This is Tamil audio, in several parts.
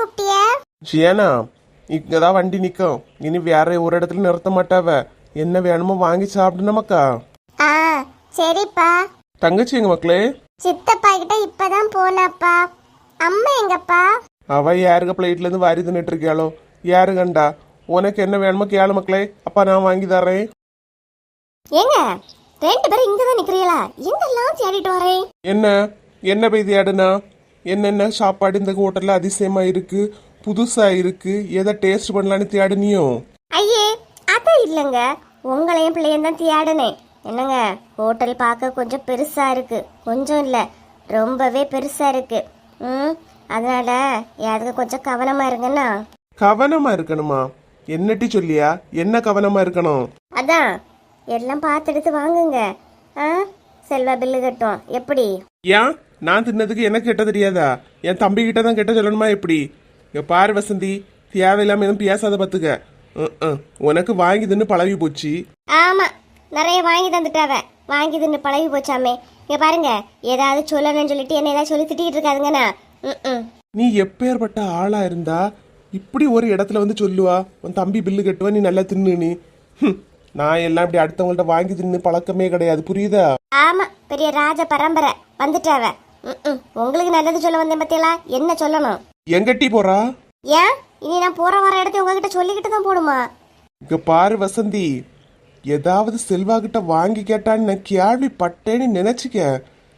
கூப்பிட்டிய ஷியானா இங்கதான் வண்டி நிக்கும் இனி வேற ஒரு இடத்துல நிறுத்த மாட்டாவ. என்ன வேணுமோ வாங்கி சாப்பிடு நமக்கா ஆ சரிப்பா. தங்கச்சி எங்க மக்களே? சித்தப்பா கிட்ட இப்பதான் போனாப்பா. அம்மா எங்கப்பா? அவ யாருக்க பிளேட்ல இருந்து வாரி தின்னுட்டு இருக்கியாளோ? யாரு கண்டா உனக்கு என்ன வேணுமோ கேளு மக்களே. அப்பா நான் வாங்கி தரேன் ஏங்க ரெண்டு பேரும் இங்க தான் நிக்கிறீங்களா? எங்கெல்லாம் தேடிட்டு வரேன்? என்ன? என்ன போய் தேடுனா? என்னென்ன சாப்பாடு இந்த ஹோட்டல்ல அதிசயமா இருக்கு? புதுசா இருக்கு. எதை டேஸ்ட் பண்ணலான்னு தேடுனியோ? ஐயே அது இல்லைங்க. உங்களையும் பிள்ளையும் தான் தேடினேன் என்னங்க ஹோட்டல் பார்க்க கொஞ்சம் பெருசா இருக்கு. கொஞ்சம் இல்லை ரொம்பவே பெருசா இருக்கு. ம் அதனால அதுக்கு கொஞ்சம் கவனமா இருங்கண்ணா. கவனமா இருக்கணுமா? என்னட்டி சொல்லியா? என்ன கவனமா இருக்கணும்? அதான் எல்லாம் பார்த்து எடுத்து வாங்குங்க. ஆ செல்வா பில்லு கட்டும். எப்படி? ஏன்? நான் தின்னதுக்கு எனக்கு கெட்ட தெரியாதா? என் தம்பி கிட்ட தான் கெட்ட சொல்லணுமா எப்படி? இங்க பாரு வசந்தி தேவையில்லாம எதுவும் பேசாத ம். உனக்கு வாங்கி தின்னு பழகி போச்சு. ஆமா நிறைய வாங்கி தந்துட்டாவ. வாங்கி தின்னு பழகி போச்சாமே. இங்க பாருங்க ஏதாவது சொல்லணும்னு சொல்லிட்டு என்ன ஏதாவது சொல்லி திட்டிட்டு இருக்காதுங்கண்ணா நீ எப்பேற்பட்ட ஆளா இருந்தா இப்படி ஒரு இடத்துல வந்து சொல்லுவா உன் தம்பி பில்லு கட்டுவா நீ நல்லா தின்னு நீ. நான் எல்லாம் இப்படி அடுத்தவங்கள்ட்ட வாங்கி தின்னு பழக்கமே கிடையாது புரியுதா? ஆமா பெரிய ராஜ பரம்பரை வந்துட்டாவ. உங்களுக்கு நல்லது சொல்ல வந்தேன் பத்தியலா என்ன சொல்லணும்? எங்கட்டி போறா ஏன்? இனி நான் போற வர இடத்த உங்ககிட்ட சொல்லிக்கிட்டு தான் போடுமா? இங்க பாரு வசந்தி. ஏதாவது செல்வா கிட்ட வாங்கி கேட்டான்னு நான் கேள்விப்பட்டேன்னு நினைச்சுக்க.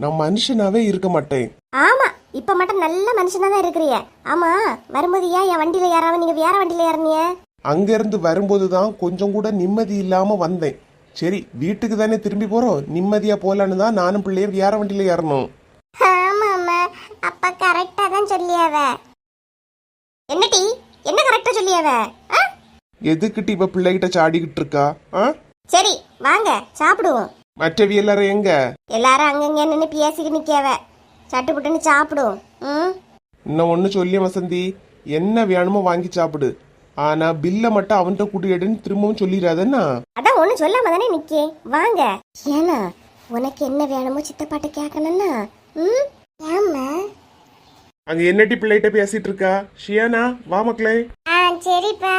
நான் மனுஷனாவே இருக்க மாட்டேன். ஆமா. இப்ப மட்டும் நல்ல மனுஷனா தான் இருக்கிறிய. ஆமா. வரும்போது ஏன் என் வண்டியில ஏறாம? நீங்க வேற வண்டியில ஏறினிய அங்க இருந்து வரும்போது தான் கொஞ்சம் கூட நிம்மதி இல்லாம வந்தேன். சரி வீட்டுக்கு தானே திரும்பி போறோம். நிம்மதியா போலான்னு தான் நானும் பிள்ளையும் வேற வண்டியில ஏறணும் ஆமா அம்மா அப்பா கரெக்டா தான் சொல்லியாவ? என்னடி? என்ன கரெக்டா சொல்லியாவ? எதுக்கிட்டு இப்ப பிள்ளைகிட்ட சாடிக்கிட்டு இருக்கா? சரி வாங்க சாப்பிடுவோம். மற்றவி எல்லாரும் எங்க? எல்லாரும் அங்கங்க நின்று பேசிக்கிட்டு நிக்காவ. சட்டு புட்டுன்னு சாப்பிடுவோம். இன்னும் ஒண்ணு சொல்லி வசந்தி. என்ன வேணுமோ வாங்கி சாப்பிடு. ஆனா பில்லை மட்டும் அவன்கிட்ட குடியேடுன்னு திரும்பவும் சொல்லிடாதன்னா அதான் ஒண்ணு சொல்லாம தானே நிக்கே. வாங்க. ஏனா உனக்கு என்ன வேணுமோ சித்தப்பாட்ட கேட்கணும்னா ம்? ஏம்மா? அங்க என்னட்டி பிள்ளைகிட்ட பேசிட்டு இருக்கா ஷியானா வா மக்களே. ஆ சரிப்பா.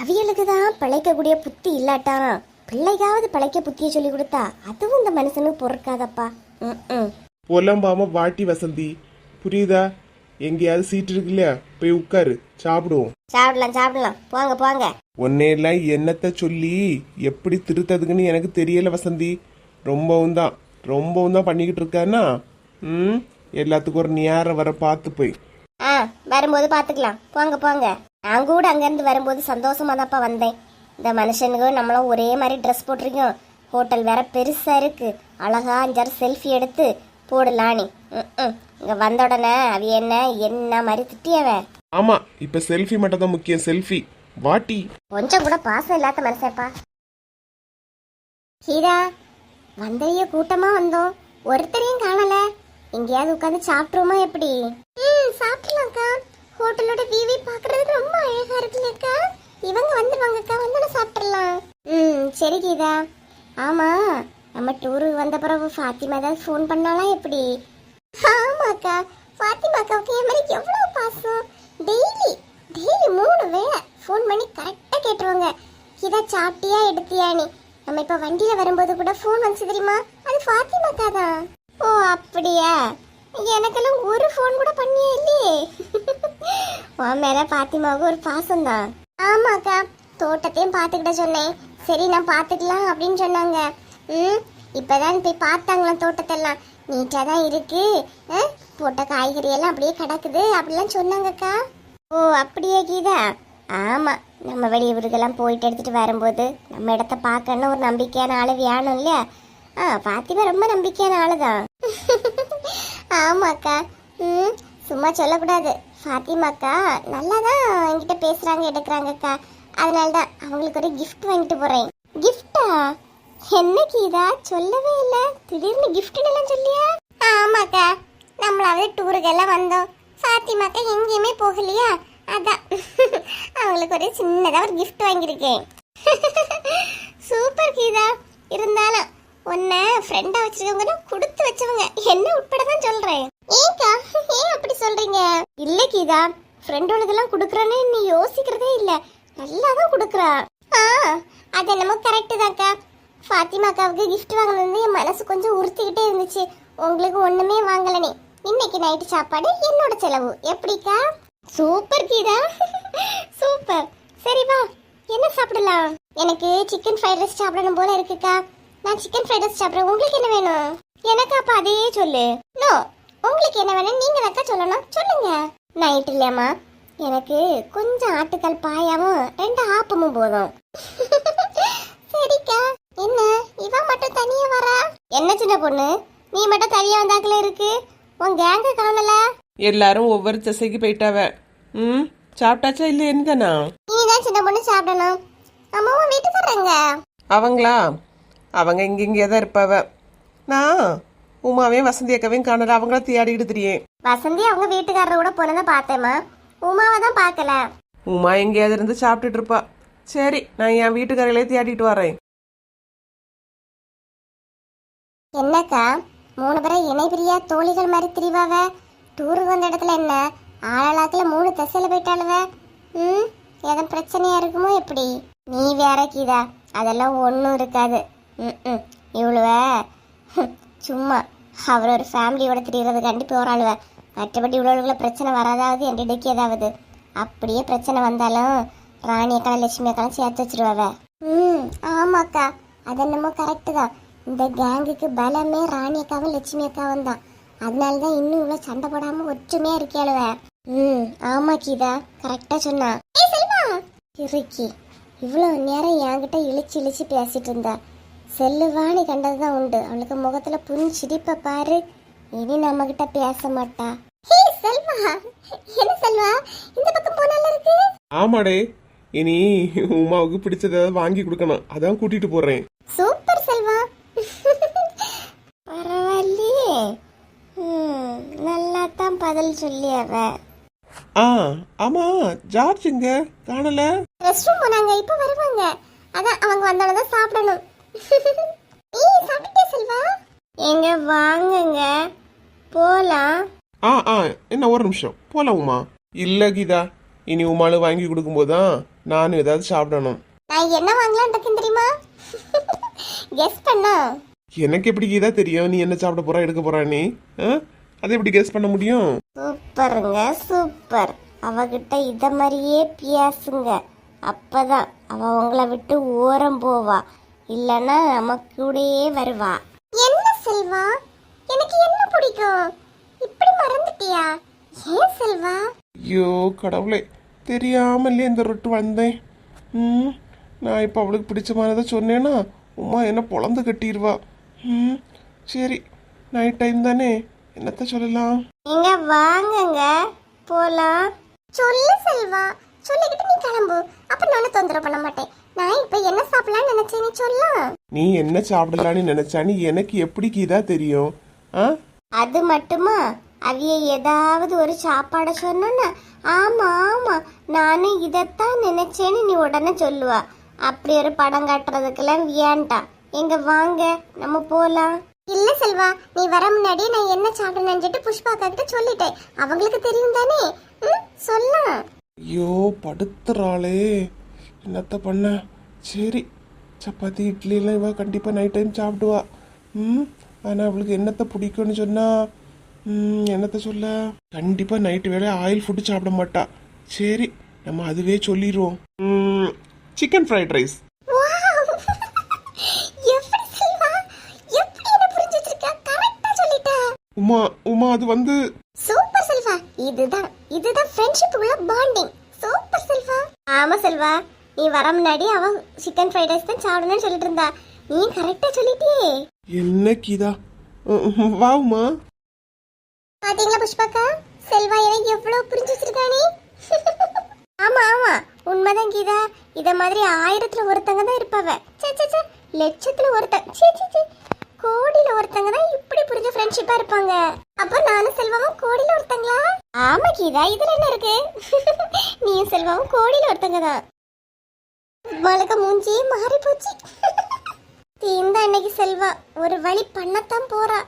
அவியலுக்கு தான் பிழைக்கக்கூடிய புத்தி இல்லாட்டான் பிள்ளைக்காவது பிழைக்க புத்தியை சொல்லி கொடுத்தா அதுவும் இந்த மனுஷனுக்கு பொறுக்காதப்பா. ம் புலம்பாம வாட்டி வசந்தி. புரியுதா? எங்கேயாவது சீட் இருக்கு இல்லையா? போய் உட்காரு. சாப்பிடுவோம். சாப்பிடலாம் சாப்பிடலாம். போங்க போங்க. உன்னையெல்லாம் என்னத்த சொல்லி எப்படி திருத்ததுக்குன்னு எனக்கு தெரியல வசந்தி. ரொம்பவும் தான் ரொம்பவும் தான் பண்ணிக்கிட்டு இருக்கானா? ம்? எல்லாத்துக்கும் ஒரு நேரம் வர பார்த்து போய். ஆ வரும்போது பார்த்துக்கலாம். போங்க போங்க. நான் கூட அங்கேருந்து வரும்போது சந்தோஷமா தான்ப்பா வந்தேன். இந்த மனுஷனுக்கு நம்மளும் ஒரே மாதிரி ட்ரெஸ் போட்டிருக்கோம். ஹோட்டல் வேற பெருசா இருக்கு. அழகா அஞ்சாறு செல்ஃபி எடுத்து போடலானே. ம் இங்க வந்த உடனே அவ என்ன என்ன மாதிரி திட்டியவன் ஆமா இப்ப செல்ஃபி மட்டும் தான் முக்கியம். செல்ஃபி வாட்டி. கொஞ்சம் கூட பாசம் இல்லாத மனுஷன்ப்பா. ஹீரா வந்தைய கூட்டமா வந்தோம். ஒருத்தரையும் காணல. எங்கேயாவது உட்காந்து சாப்பிட்டுருமா எப்படி? ம் சாப்பிடலாம்க்கா ஹோட்டலோட வியூவை பார்க்கறதுக்கு ரொம்ப அழகா இருக்குல்லக்கா இவங்க வந்துருவாங்கக்கா வந்து சாப்பிடலாம் ம் சரி கீதா. ஆமா நம்ம டூருக்கு வந்த பிறகு ஃபாத்திமா ஏதாவது ஃபோன் பண்ணாலாம் எப்படி? ஆமாக்கா ஃபாத்திமாக்காவுக்கு என் மாதிரி எவ்வளோ பாசம்? டெய்லி டெய்லி மூணு வேளை ஃபோன் பண்ணி கரெக்டாக கேட்டுருவாங்க. இதை சாப்பிட்டியா எடுத்தியானே நம்ம இப்போ வண்டியில் வரும்போது கூட ஃபோன் வந்துச்சு தெரியுமா? அது ஃபாத்திமாக்கா தான் ஓ அப்படியா? எனக்கெல்லாம் ஒரு ஃபோன் கூட பண்ணியே இல்லையே. உன் மேலே பாத்திமாவுக்கு ஒரு பாசம் தான் ஆமாக்கா தோட்டத்தையும் பார்த்துக்கிட்ட சொன்னேன். சரி நான் பார்த்துக்கலாம் அப்படின்னு சொன்னாங்க. ம் இப்போதான் போய் பார்த்தாங்களாம் தோட்டத்தெல்லாம். நீட்டாக தான் இருக்கு. போட்ட காய்கறி எல்லாம் அப்படியே கிடக்குது அப்படிலாம் சொன்னாங்கக்கா. ஓ அப்படியே கீதா? ஆமாம் நம்ம வெளியூருக்கெல்லாம் போயிட்டு எடுத்துட்டு வரும்போது நம்ம இடத்த பார்க்கணும் ஒரு நம்பிக்கையான ஆள் வேணும் இல்லையா? ஆ பாத்திமா ரொம்ப நம்பிக்கையான ஆளு தான் ஆமாக்கா. ம் சும்மா சொல்லக்கூடாது. ஃபாத்திமாக்கா நல்லா தான் என்கிட்ட பேசுகிறாங்க எடுக்கிறாங்கக்கா. அதனால தான் அவங்களுக்கு ஒரு கிஃப்ட் வாங்கிட்டு போகிறேன் கிஃப்டா என்ன கீதா? சொல்லவே இல்லை. திடீர்னு கிஃப்ட் சொல்லியா? ஆமாக்கா. நம்மளாவது டூருக்கெல்லாம் வந்தோம். ஃபாத்திமாக்கா எங்கேயுமே போகலையா? அதான். அவங்களுக்கு ஒரு சின்னதாக ஒரு கிஃப்ட் வாங்கியிருக்கேன் சூப்பர் கீதா இருந்தாலும் உன்னை ஃப்ரெண்டா வச்சிருக்கவங்க கொடுத்து வச்சவங்க. என்ன உட்பட தான் சொல்றேன். ஏக்கா ஏன் அப்படி சொல்றீங்க? இல்ல கீதா ஃப்ரெண்டுகளுக்கெல்லாம் கொடுக்குறேன்னு நீ யோசிக்கிறதே இல்ல. நல்லா தான் கொடுக்குறா. ஆ அது என்னமோ கரெக்டு தான்க்கா. ஃபாத்திமா அக்காவுக்கு கிஃப்ட் வாங்கினது என் மனசு கொஞ்சம் உறுத்திக்கிட்டே இருந்துச்சு. உங்களுக்கு ஒண்ணுமே வாங்கலனே. இன்னைக்கு நைட்டு சாப்பாடு என்னோட செலவு. எப்படிக்கா? சூப்பர் கீதா. சூப்பர். சரி வா என்ன சாப்பிடலாம்? எனக்கு சிக்கன் ஃப்ரைட் ரைஸ் சாப்பிடணும் போல இருக்குக்கா. நான் சிக்கன் ஃப்ரைட் ரைஸ் சாப்பிட்றேன். உங்களுக்கு என்ன வேணும்? எனக்கு அப்ப அதையே சொல்லு. நோ உங்களுக்கு என்ன வேணும்? நீங்க தாக்கா சொல்லணும். சொல்லுங்க. நைட் இல்லையாம்மா. எனக்கு கொஞ்சம் ஆட்டுக்கால் பாயாவும் ரெண்டு ஆப்பமும் போதும். சரிக்கா. என்ன? இவ மட்டும் தனியா வரா? என்ன சின்ன பொண்ணு? நீ மட்டும் தனியா வந்தாக்கல இருக்கு. உன் கேங்க காணல? எல்லாரும் ஒவ்வொரு திசைக்கு போயிட்டாவ. ம் சாப்பிட்டாச்சா இல்லை என்னதானா நீ தான் சின்ன பொண்ணு சாப்பிடணும். அம்மாவும் வீட்டுக்காரங்க அவங்களா? அவங்க இங்கே தான் இருப்பாவ. நான் உமாவையும் வசந்தி அக்காவையும் காணல. அவங்கள தேடிக்கிட்டு திரியேன் வசந்தி அவங்க வீட்டுக்காரர் கூட போனதை பார்த்தேம்மா. உமாவை தான் பார்க்கல. உமா எங்கேயாவது இருந்து சாப்பிட்டுட்டு இருப்பா. சரி நான் என் வீட்டுக்காரையிலே தேடிட்டு வரேன். என்னக்கா மூணு பேரும் இணைபிரியா தோழிகள் மாதிரி திரிவாவ? டூருக்கு வந்த இடத்துல என்ன? ஆளாளாக்கில் மூணு திசையில போயிட்டாளுவ? ம் எதுவும் பிரச்சனையா இருக்குமோ எப்படி? நீ வேற கீதா அதெல்லாம் ஒன்றும் இருக்காது. ம் ம். இவ்வளவ சும்மா. அவர் ஒரு ஃபேமிலியோட திரியறதுக்காண்டி போறாளுவ மற்றபடி இவ்வளவுக்குள்ள பிரச்சனை வராதாவது என் இடைக்கு ஏதாவது. அப்படியே பிரச்சனை வந்தாலும் ராணி அக்கா லட்சுமி அக்கா சேர்த்து வச்சிருவாவ. ம் ஆமாக்கா. அது என்னமோ கரெக்டு தான். இந்த கேங்குக்கு பலமே ராணி அக்காவும் லட்சுமி அக்காவும் தான். அதனால தான் இன்னும் இவ்வளோ சண்டை போடாமல் ஒற்றுமையாக இருக்கேளுவ ம் ஆமா கீதா. கரெக்டாக சொன்னா. இருக்கி இவ்வளோ நேரம் என்கிட்ட இழிச்சு இழிச்சு பேசிட்டு இருந்தா. செல்லுவாணி கண்டதுதான் உண்டு. அவளுக்கு முகத்துல சிரிப்பை பாரு. இனி நம்ம கிட்ட பேச மாட்டா. ஹே செல்வா. என்ன செல்வா? இந்த பக்கம் போனால இருக்கு? ஆமாடே. இனி உமாவுக்கு பிடிச்சத ஏதாவது வாங்கி கொடுக்கணும். அதான் கூட்டிட்டு போறேன். சூப்பர் செல்வா. பரவாயில்லையே. நல்லா தான் பதில் சொல்லி அவ. ஆ ஆமா ஜார்ஜ் எங்க? காணல? ரெஸ்ட் ரூம் போனாங்க இப்போ வருவாங்க. அதான் அவங்க வந்தோட தான் சாப்பிடணும். ஏய் சாப்பிட்டே செல்வா? எங்க வாங்குங்க. போலாம். ஆ ஆ என்ன ஒரு நிமிஷம். போலாம் உமா. இல்ல கீதா. இனி உமாளு வாங்கி கொடுக்கும்போது தான் நானும் ஏதாவது சாப்பிடணும். நான் என்ன வாங்கலாம்னு இருக்கேன் தெரியுமா? கெஸ் பண்ணா. எனக்கு எப்படி கீதா தெரியும்? நீ என்ன சாப்பிட போறா எடுக்க போறா நீ? அதை எப்படி கெஸ் பண்ண முடியும்? சூப்பருங்க சூப்பர். அவகிட்ட இத மாதிரியே பேசுங்க. அப்பதான் அவ உங்களை விட்டு ஓரம் போவா. இல்லனா நம்ம கூடயே வருவா. என்ன செல்வா? எனக்கு என்ன பிடிக்கும்? இப்படி மறந்துட்டியா? ஏன் செல்வா? ஐயோ கடவுளே தெரியாமலே இந்த ரொட்டு வந்தேன். ம் நான் இப்போ அவளுக்கு பிடிச்ச மாதிரி சொன்னேன்னா உமா என்ன பொழந்து கட்டிடுவா ம் சரி நைட் டைம் தானே என்னத்த சொல்லலாம்? நீங்க வாங்குங்க போலாம். சொல்லு செல்வா சொல்லிக்கிட்டு நீ கிளம்பு. அப்ப நானும் தொந்தரவு பண்ண மாட்டேன். நான் இப்ப என்ன சாப்பிடலாம்னு நினைச்சேன் நீ சொல்லலாம் நீ என்ன சாப்பிடலான்னு நினைச்சான்னு எனக்கு எப்படி கீதா தெரியும்? ஆ? அது மட்டுமா? அவிய ஏதாவது ஒரு சாப்பாடை சொன்னா ஆமா ஆமா நானும் இதைத்தான் நினைச்சேன்னு நீ உடனே சொல்லுவா. அப்படி ஒரு படம் காட்டுறதுக்கெல்லாம் வேண்டாம் எங்க வாங்க நம்ம போலாம். இல்ல செல்வா நீ வர முன்னாடி நான் என்ன சாப்பிட நினைச்சிட்டு புஷ்பா கிட்ட சொல்லிட்டேன். அவங்களுக்கு தெரியும் தானே? ம், சொல்லலாம் ஐயோ படுத்துறாளே. என்னத்த பண்ண. சரி சப்பாத்தி இட்லி எல்லாம் இவ கண்டிப்பாக நைட் டைம் சாப்பிடுவா. ம் ஆனால் அவளுக்கு என்னத்த பிடிக்கும்னு சொன்னா ம், என்னத்த சொல்ல? கண்டிப்பாக நைட்டு வேலை ஆயில் ஃபுட்டு சாப்பிட மாட்டா. சரி நம்ம அதுவே சொல்லிடுவோம் chicken fried rice Uma Uma அது வந்து சூப்பர் செல்வா. இதுதான் இதுதான் ஃப்ரெண்ட்ஷிப் உள்ள பாண்டிங் சூப்பர் செல்வா. ஆமா செல்வா. நீ வர முன்னாடி அவ சிக்கன் ஃப்ரைட் ரைஸ் தான் சாப்பிடணும்னு சொல்லிட்டு இருந்தா நீ கரெக்டா சொல்லிட்டியே. என்ன கீதா? ம், ம், வா உமா. பாத்தீங்களா புஷ்பாக்கா? செல்வா எனக்கு எவ்வளவு புரிஞ்சு வச்சிருக்கானே ஆமா ஆமா. உண்மைதான் கீதா. இத மாதிரி ஆயிரத்துல ஒருத்தங்க தான் இருப்பாவ. சே லட்சத்துல ஒருத்தங்க சே சே கோடியில ஒருத்தங்க தான் இப்படி புரிஞ்ச ஃப்ரெண்ட்ஷிப்பா இருப்பாங்க. அப்ப நானும் செல்வாவும் கோடியில ஒருத்தங்களா? ஆமா கீதா இதுல என்ன இருக்கு? நீயும் செல்வாவும் கோடியில ஒருத்தங்க தான். வழக்க மூஞ்சியே மாறி போச்சு இந்த அன்னைக்கு செல்வா. ஒரு வழி பண்ணத்தான் போறா.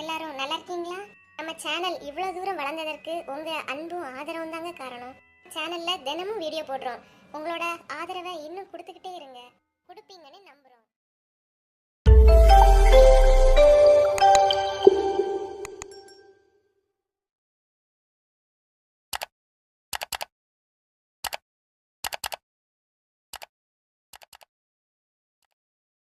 எல்லாரும் நல்லா இருக்கீங்களா? நம்ம சேனல் இவ்வளோ தூரம் வளர்ந்ததற்கு உங்கள் அன்பும் ஆதரவும் தாங்க காரணம். சேனலில் தினமும் வீடியோ போடுறோம். உங்களோட ஆதரவை இன்னும் கொடுத்துக்கிட்டே இருங்க. கொடுப்பீங்கன்னு நம்புகிறோம்